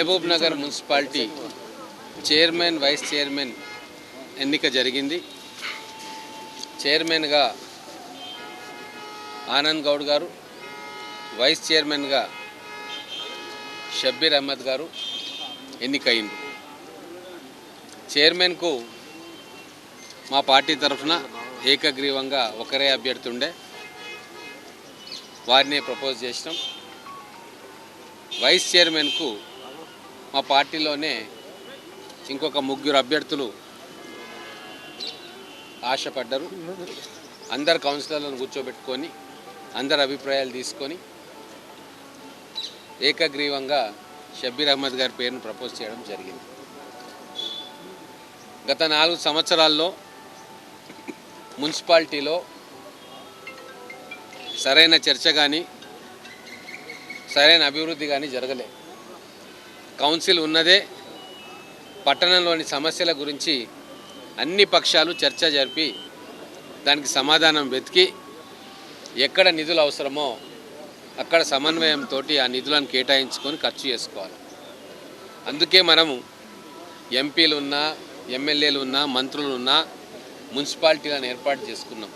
Mahbubnagar municipality chairman vice chairman ఎన్నిక జరిగింది. చైర్మన్గా ఆనంద్ గౌడ్ గారు వైస్ చైర్మన్గా షబ్బీర్ అహ్మద్ గారు ఎన్నికయింది చైర్మన్కు మా పార్టీ తరఫున ఏకగ్రీవంగా ఒకరే అభ్యర్థి ఉండే వారిని ప్రపోజ్ చేసినాం. వైస్ చైర్మన్కు మా పార్టీలోనే ఇంకొక ముగ్గురు అభ్యర్థులు ఆశపడ్డారు. అందరు కౌన్సిలర్లను కూర్చోబెట్టుకొని అందరి అభిప్రాయాలు తీసుకొని ఏకగ్రీవంగా షబ్బీర్ అహ్మద్ గారి పేరును ప్రపోజ్ చేయడం జరిగింది. గత నాలుగు సంవత్సరాల్లో మున్సిపాలిటీలో సరైన చర్చ కానీ సరైన అభివృద్ధి కానీ జరగలేదు కౌన్సిల్ ఉన్నదే. పట్టణంలోని సమస్యల గురించి అన్ని పక్షాలు చర్చ జరిపి దానికి సమాధానం వెతికి ఎక్కడ నిధులు అవసరమో అక్కడ సమన్వయంతో ఆ నిధులను కేటాయించుకొని ఖర్చు చేసుకోవాలి. అందుకే మనము ఎంపీలు ఉన్నా ఎమ్మెల్యేలు ఉన్నా మంత్రులు ఉన్నా మున్సిపాలిటీలను ఏర్పాటు చేసుకున్నాం.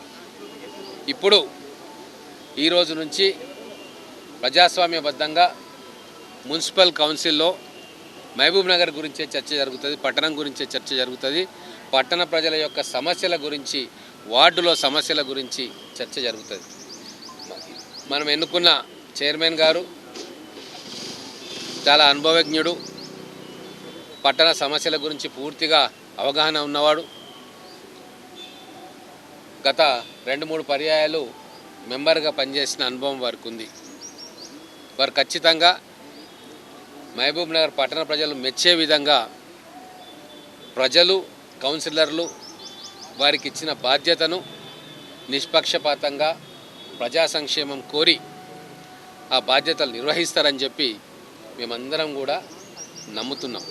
ఇప్పుడు ఈ రోజు నుంచి ప్రజాస్వామ్యబద్ధంగా మున్సిపల్ కౌన్సిల్లో మహబూబ్ నగర్ గురించే చర్చ జరుగుతుంది పట్టణం గురించే చర్చ జరుగుతుంది. పట్టణ ప్రజల యొక్క సమస్యల గురించి వార్డులో సమస్యల గురించి చర్చ జరుగుతుంది. మనం ఎన్నుకున్న చైర్మన్ గారు చాలా అనుభవజ్ఞుడు పట్టణ సమస్యల గురించి పూర్తిగా అవగాహన ఉన్నవాడు. గత రెండు మూడు పర్యాయాలు మెంబర్గా పనిచేసిన అనుభవం వారికి ఉంది వారు ఖచ్చితంగా మహబూబ్ నగర్ పట్టణ ప్రజలు మెచ్చే విధంగా ప్రజలు కౌన్సిలర్లు వారికి ఇచ్చిన బాధ్యతను నిష్పక్షపాతంగా ప్రజా సంక్షేమం కోరి ఆ బాధ్యతలు నిర్వహిస్తారని చెప్పి మేమందరం కూడా నమ్ముతున్నాం.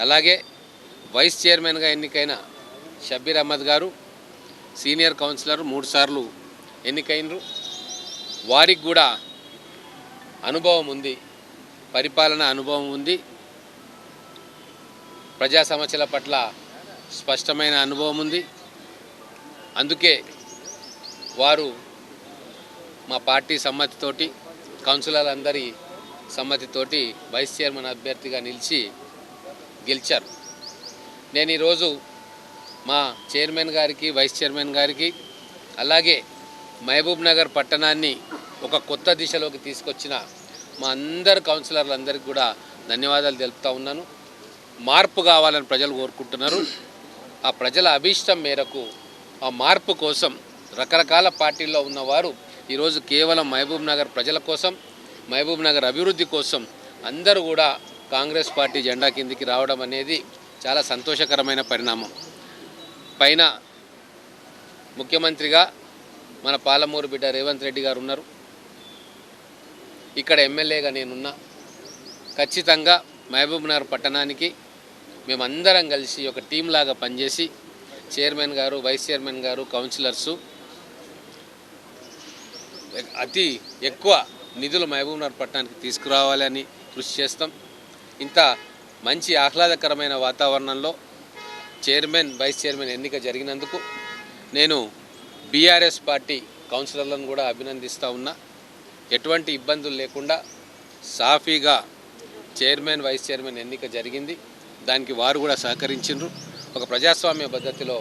అలాగే వైస్ చైర్మన్గా ఎన్నికైన షబ్బీర్ అహ్మద్ గారు సీనియర్ కౌన్సిలర్ మూడుసార్లు ఎన్నికైనరు. వారికి కూడా అనుభవం ఉంది. పరిపాలన అనుభవం ఉంది. ప్రజా సమస్యల పట్ల స్పష్టమైన అనుభవం ఉంది. అందుకే వారు మా పార్టీ సమ్మతితోటి కౌన్సిలర్లందరి సమ్మతితోటి వైస్ చైర్మన్ అభ్యర్థిగా నిలిచి గెలిచారు. నేను ఈరోజు మా చైర్మన్ గారికి వైస్ చైర్మన్ గారికి అలాగే మహబూబ్ నగర్ పట్టణాన్ని ఒక కొత్త దిశలోకి తీసుకొచ్చిన మా అందరు కౌన్సిలర్లందరికీ కూడా ధన్యవాదాలు తెలుపుతా ఉన్నాను. మార్పు కావాలని ప్రజలు కోరుకుంటున్నారు. ఆ ప్రజల అభీష్టం మేరకు ఆ మార్పు కోసం రకరకాల పార్టీల్లో ఉన్నవారు ఈరోజు కేవలం మహబూబ్ నగర్ ప్రజల కోసం మహబూబ్ నగర్ అభివృద్ధి కోసం అందరూ కూడా కాంగ్రెస్ పార్టీ జెండా కిందికి రావడం అనేది చాలా సంతోషకరమైన పరిణామం. పైన ముఖ్యమంత్రిగా మన పాలమూరు బిడ్డ రేవంత్ రెడ్డి గారు ఉన్నారు. ఇక్కడ ఎమ్మెల్యేగా నేనున్నా. ఖచ్చితంగా మహబూబ్నగర్ పట్టణానికి మేమందరం కలిసి ఒక టీం లాగా పనిచేసి చైర్మన్ గారు వైస్ చైర్మన్ గారు కౌన్సిలర్సు అతి ఎక్కువ నిధులు మహబూబ్నగర్ పట్టణానికి తీసుకురావాలని కృషి చేస్తాం. ఇంత మంచి ఆహ్లాదకరమైన వాతావరణంలో చైర్మన్ వైస్ చైర్మన్ ఎన్నిక జరిగినందుకు నేను బీఆర్ఎస్ పార్టీ కౌన్సిలర్లను కూడా అభినందిస్తూ ఉన్నా. ఎటువంటి ఇబ్బందులు లేకుండా సాఫీగా చైర్మన్ వైస్ చైర్మన్ ఎన్నిక జరిగింది. దానికి వారు కూడా సహకరించిండ్రు. ఒక ప్రజాస్వామ్య పద్ధతిలో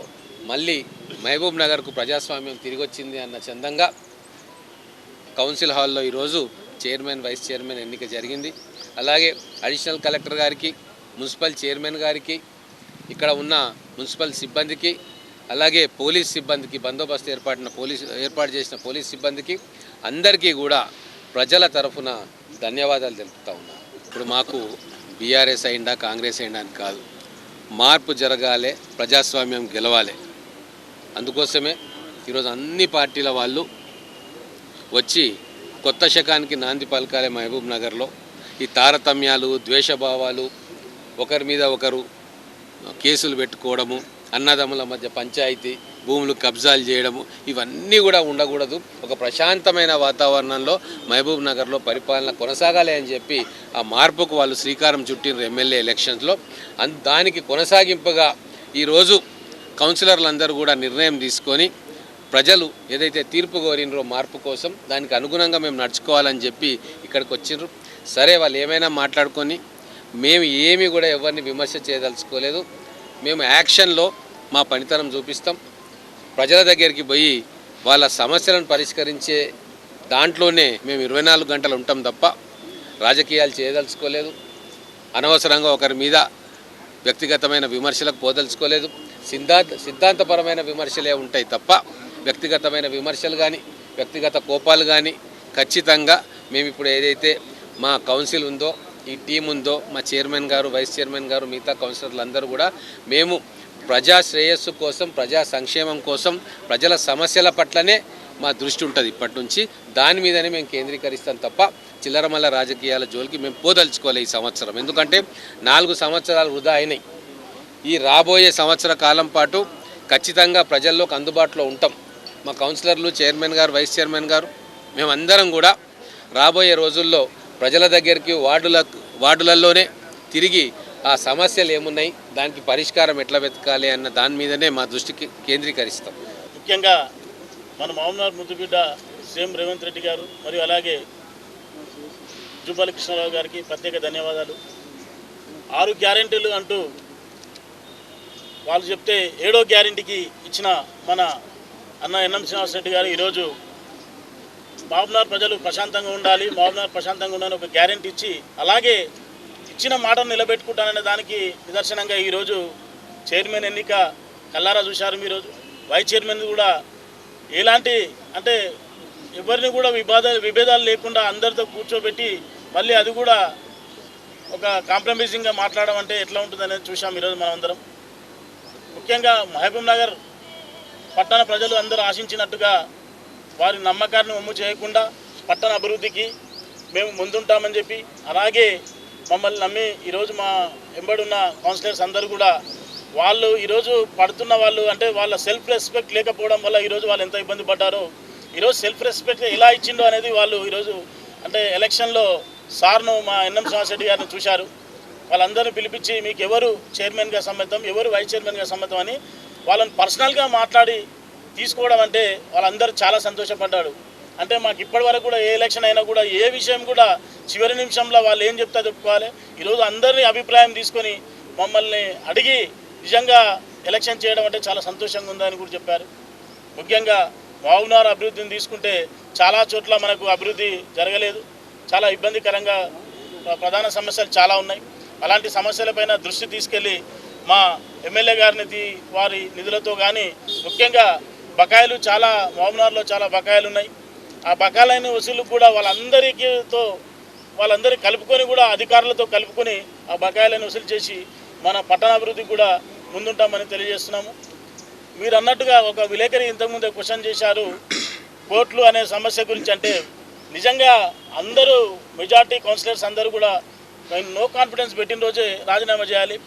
మళ్ళీ మహబూబ్ నగర్కు ప్రజాస్వామ్యం తిరిగి వచ్చింది అన్న చందంగా కౌన్సిల్ హాల్లో ఈరోజు చైర్మన్ వైస్ చైర్మన్ ఎన్నిక జరిగింది. అలాగే అడిషనల్ కలెక్టర్ గారికి మున్సిపల్ చైర్మన్ గారికి ఇక్కడ ఉన్న మున్సిపల్ సిబ్బందికి అలాగే పోలీస్ సిబ్బందికి బందోబస్తు ఏర్పాటున పోలీస్ ఏర్పాటు చేసిన పోలీస్ సిబ్బందికి అందరికీ కూడా ప్రజల తరఫున ధన్యవాదాలు తెలుపుతా ఉన్నా. ఇప్పుడు మాకు బీఆర్ఎస్ అయిందా కాంగ్రెస్ అయిందా అని కాదు. మార్పు జరగాలి ప్రజాస్వామ్యం గెలవాలి. అందుకోసమే ఈరోజు అన్ని పార్టీల వాళ్ళు వచ్చి కొత్త శకానికి నాంది పలకాలే మహబూబ్ నగర్లో. ఈ తారతమ్యాలు ద్వేషభావాలు ఒకరి మీద ఒకరు కేసులు పెట్టుకోవడము అన్నదమ్ముల మధ్య పంచాయతీ భూములు కబ్జాలు చేయడము ఇవన్నీ కూడా ఉండకూడదు. ఒక ప్రశాంతమైన వాతావరణంలో మహబూబ్ నగర్లో పరిపాలన కొనసాగాలి అని చెప్పి ఆ మార్పుకు వాళ్ళు శ్రీకారం చుట్టిన ఎమ్మెల్యే ఎలక్షన్స్లో. అన్ దానికి కొనసాగింపుగా ఈరోజు కౌన్సిలర్లందరూ కూడా నిర్ణయం తీసుకొని ప్రజలు ఏదైతే తీర్పు కోరినరో మార్పు కోసం దానికి అనుగుణంగా మేము నడుచుకోవాలని చెప్పి ఇక్కడికి వచ్చిండ్రు సరే వాళ్ళు ఏమైనా మాట్లాడుకొని మేము ఏమీ కూడా ఎవరిని విమర్శ చేయదలుచుకోలేదు. మేము యాక్షన్లో మా పనితనం చూపిస్తాం. ప్రజల దగ్గరికి పోయి వాళ్ళ సమస్యలను పరిష్కరించే దాంట్లోనే మేము ఇరవై నాలుగు గంటలు ఉంటాం తప్ప రాజకీయాలు చేయదలుచుకోలేదు. అనవసరంగా ఒకరి మీద వ్యక్తిగతమైన విమర్శలకు పోదలుచుకోలేదు. సిద్ధాంత సిద్ధాంతపరమైన విమర్శలే ఉంటాయి తప్ప వ్యక్తిగతమైన విమర్శలు కానీ వ్యక్తిగత కోపాలు కానీ ఖచ్చితంగా మేము ఇప్పుడు ఏదైతే మా కౌన్సిల్ ఉందో ఈ టీం ఉందో మా చైర్మన్ గారు వైస్ చైర్మన్ గారు మిగతా కౌన్సిలర్లు అందరూ కూడా మేము ప్రజా శ్రేయస్సు కోసం ప్రజా సంక్షేమం కోసం ప్రజల సమస్యల పట్లనే మా దృష్టి ఉంటుంది ఇప్పటి నుంచి. దాని మీదనే మేము కేంద్రీకరిస్తాం తప్ప చిల్లరమల్ల రాజకీయాల జోలికి మేము పోదలుచుకోలే ఈ సంవత్సరం. ఎందుకంటే నాలుగు సంవత్సరాలు వృధా అయినాయి. ఈ రాబోయే సంవత్సర కాలం పాటు ఖచ్చితంగా ప్రజల్లోకి అందుబాటులో ఉంటాం. మా కౌన్సిలర్లు చైర్మన్ గారు వైస్ చైర్మన్ గారు మేమందరం కూడా రాబోయే రోజుల్లో ప్రజల దగ్గరికి వార్డుల వార్డులలోనే తిరిగి ఆ సమస్యలు ఏమున్నాయి? దానికి పరిష్కారం ఎట్లా వెతకాలి అన్న దాని మీదనే మా దృష్టికి కేంద్రీకరిస్తాం. ముఖ్యంగా మన మామనార్ ముద్దుబిడ్డ సీఎం రేవంత్ రెడ్డి గారు మరియు అలాగే జూపాలి కృష్ణారావు గారికి ప్రత్యేక ధన్యవాదాలు. ఆరు గ్యారెంటీలు అంటూ వాళ్ళు చెప్తే ఏడో గ్యారెంటీకి ఇచ్చిన మన అన్న ఎన్ఎం శ్రీనివాసరెడ్డి గారు ఈరోజు మామనార్ ప్రజలు ప్రశాంతంగా ఉండాలి మామనార్ ప్రశాంతంగా ఉండాలని ఒక గ్యారెంటీ ఇచ్చి అలాగే ఇచ్చిన మాటను నిలబెట్టుకుంటాననే దానికి నిదర్శనంగా ఈరోజు చైర్మన్ ఎన్నిక కల్లారా చూశారు మీరోజు? వైస్ చైర్మన్ కూడా ఎలాంటి అంటే ఎవరిని కూడా విభాద విభేదాలు లేకుండా అందరితో కూర్చోబెట్టి మళ్ళీ అది కూడా ఒక కాంప్రమైజింగ్గా మాట్లాడడం అంటే ఎట్లా ఉంటుంది అనేది చూసాం ఈరోజు మనం అందరం ముఖ్యంగా మహబూబ్ నగర్ పట్టణ ప్రజలు అందరూ ఆశించినట్టుగా వారి నమ్మకాన్ని ఒమ్ము చేయకుండా పట్టణ అభివృద్ధికి మేము ముందుంటామని చెప్పి అలాగే మమ్మల్ని నమ్మి ఈరోజు మా వెంబడున్న కౌన్సిలర్స్ అందరూ కూడా వాళ్ళు ఈరోజు పడుతున్న వాళ్ళు అంటే వాళ్ళ సెల్ఫ్ రెస్పెక్ట్ లేకపోవడం వల్ల ఈరోజు వాళ్ళు ఎంత ఇబ్బంది పడ్డారో ఈరోజు సెల్ఫ్ రెస్పెక్ట్ ఎలా ఇచ్చిండో అనేది వాళ్ళు ఈరోజు అంటే ఎలక్షన్లో సార్ను మా ఎన్ఎం శ్రీనివాసరెడ్డి గారిని చూశారు. వాళ్ళందరినీ పిలిపించి మీకు ఎవరు చైర్మన్గా సమ్మతం ఎవరు వైస్ చైర్మన్గా సమ్మతం అని వాళ్ళని పర్సనల్గా మాట్లాడి తీసుకోవడం అంటే వాళ్ళందరూ చాలా సంతోషపడ్డాడు అంటే మాకు ఇప్పటి వరకు కూడా ఏ ఎలక్షన్ అయినా కూడా ఏ విషయం కూడా చివరి నిమిషంలో వాళ్ళు ఏం చెప్తా చెప్పుకోవాలి. ఈరోజు అందరినీ అభిప్రాయం తీసుకొని మమ్మల్ని అడిగి నిజంగా ఎలక్షన్ చేయడం అంటే చాలా సంతోషంగా ఉందని కూడా చెప్పారు. ముఖ్యంగా వావునార్ అభివృద్ధిని తీసుకుంటే చాలా చోట్ల మనకు అభివృద్ధి జరగలేదు. చాలా ఇబ్బందికరంగా ప్రధాన సమస్యలు చాలా ఉన్నాయి. అలాంటి సమస్యలపైన దృష్టి తీసుకెళ్ళి మా ఎమ్మెల్యే గారిని వారి నిధులతో కానీ ముఖ్యంగా బకాయిలు చాలా మామూనార్లో చాలా బకాయిలు ఉన్నాయి. ఆ బకాయిలైన వసూలు కూడా వాళ్ళందరికీతో వాళ్ళందరికీ కలుపుకొని కూడా అధికారులతో కలుపుకొని ఆ బకాయిలను వసూలు చేసి మన పట్టణాభివృద్ధి కూడా ముందుంటామని తెలియజేస్తున్నాము. మీరు అన్నట్టుగా ఒక విలేకరి ఇంతకుముందే క్వశ్చన్ చేశారు కోర్టులు అనే సమస్య గురించి అంటే నిజంగా అందరూ మెజార్టీ కౌన్సిలర్స్ అందరూ కూడా నో కాన్ఫిడెన్స్ పెట్టిన రోజే రాజీనామా చేయాలి.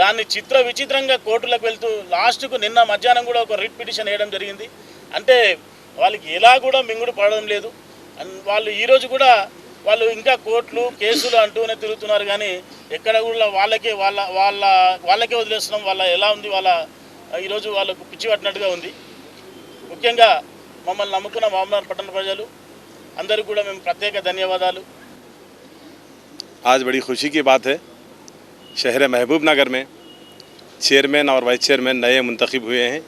దాన్ని చిత్ర విచిత్రంగా కోర్టులకు వెళ్తూ లాస్ట్కు నిన్న మధ్యాహ్నం కూడా ఒక రిట్ పిటిషన్ వేయడం జరిగింది. అంటే వాళ్ళకి ఎలా కూడా మింగుడు పడడం లేదు అండ్ వాళ్ళు ఈరోజు కూడా వాళ్ళు ఇంకా కోర్టులు కేసులు అంటూనే తిరుగుతున్నారు కానీ ఎక్కడ కూడా వాళ్ళకే వాళ్ళ వాళ్ళ వాళ్ళకే వదిలేస్తున్నాం వాళ్ళ ఎలా ఉంది వాళ్ళ ఈరోజు వాళ్ళకు పిచ్చి పట్టినట్టుగా ఉంది ముఖ్యంగా మమ్మల్ని నమ్ముకున్న మామూలు పట్టణ ప్రజలు అందరికీ కూడా మేము ప్రత్యేక ధన్యవాదాలు आज बड़ी खुशी की बात है शहर महबूब नगर में चेयरमैन और वाइस चेयरमैन नए मुंतखब हुए हैं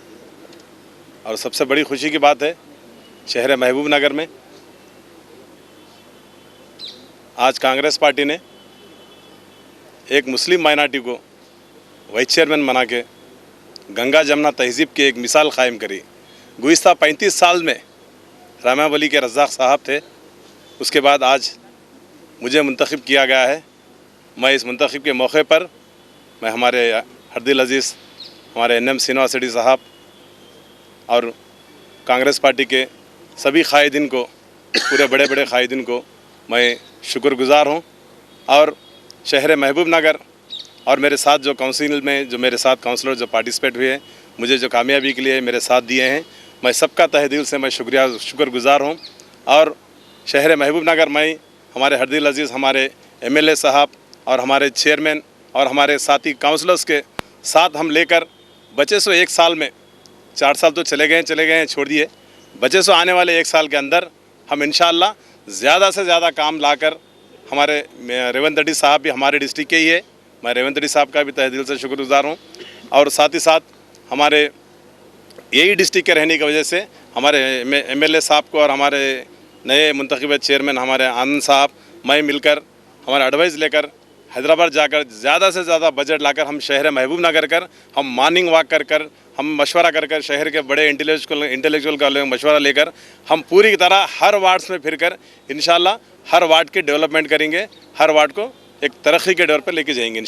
और सबसे बड़ी खुशी की बात है शहर महबूब नगर में। आज कांग्रेस पार्टी ने एक मुस्लिम माइनॉरिटी को वाइस चेयरमैन बना के गंगा जमुना तहजीब की एक मिसाल कायम करी। गुज्तर पैंतीस साल में रामा वली के रज़ाक साहब थे। उसके बाद आज मुझे मुंतखब किया गया है। मैं इस मंतखब के मौके पर मैं हमारे हरदिल अज़ीज़, हमारे एन एम साहब और कांग्रेस पार्टी के सभी कायदीन को, पूरे बड़े बड़े कायदीन को मैं शुक्रगुजार हूँ। और शहर महबूब नगर और मेरे साथ जो काउंसिल में, जो मेरे साथ काउंसलर जो पार्टिसिपेट हुए मुझे जो कामयाबी के लिए मेरे साथ दिए हैं, मैं सबका तहे दिल से मैं शुक्रिया, शुक्रगुजार हूँ। और शहर महबूब नगर में हमारे हरदिल अज़ीज़, हमारे एमएलए साहब और हमारे चेयरमैन और हमारे साथी काउंसलर्स के साथ हम लेकर बचे सो एक साल में, चार साल तो चले गए चले गए छोड़ दिए। बचे सो आने वाले एक साल के अंदर हम इन ज़्यादा से ज़्यादा काम लाकर हमारे रेवंत रेड्डी साहब भी हमारे डिस्ट्रिक्ट के ही है। मैं रेवंत रेड्डी साहब का भी तहे दिल से शुक्रगुजार हूँ। और साथ ही साथ हमारे यही डिस्ट्रिक्ट के रहने की वजह से हमारे एम एल साहब को और हमारे नए मुंतखब चेयरमैन हमारे आनंद साहब, मैं मिलकर हमारा एडवाइस लेकर हैदराबाद जाकर ज़्यादा से ज़्यादा बजट लाकर हम शहर महबूब नगर कर, हम मॉर्निंग वॉक कर कर, हम मशवरा कर कर, शहर के बड़े इंटेलेक्चुअल इंटेलेक्चुअल का मशवरा लेकर, हम पूरी तरह हर वार्ड्स में फिर कर इन हर वार्ड की डेवलपमेंट करेंगे, हर वार्ड को एक तरक्की के दौर पर लेके जाएँगे इन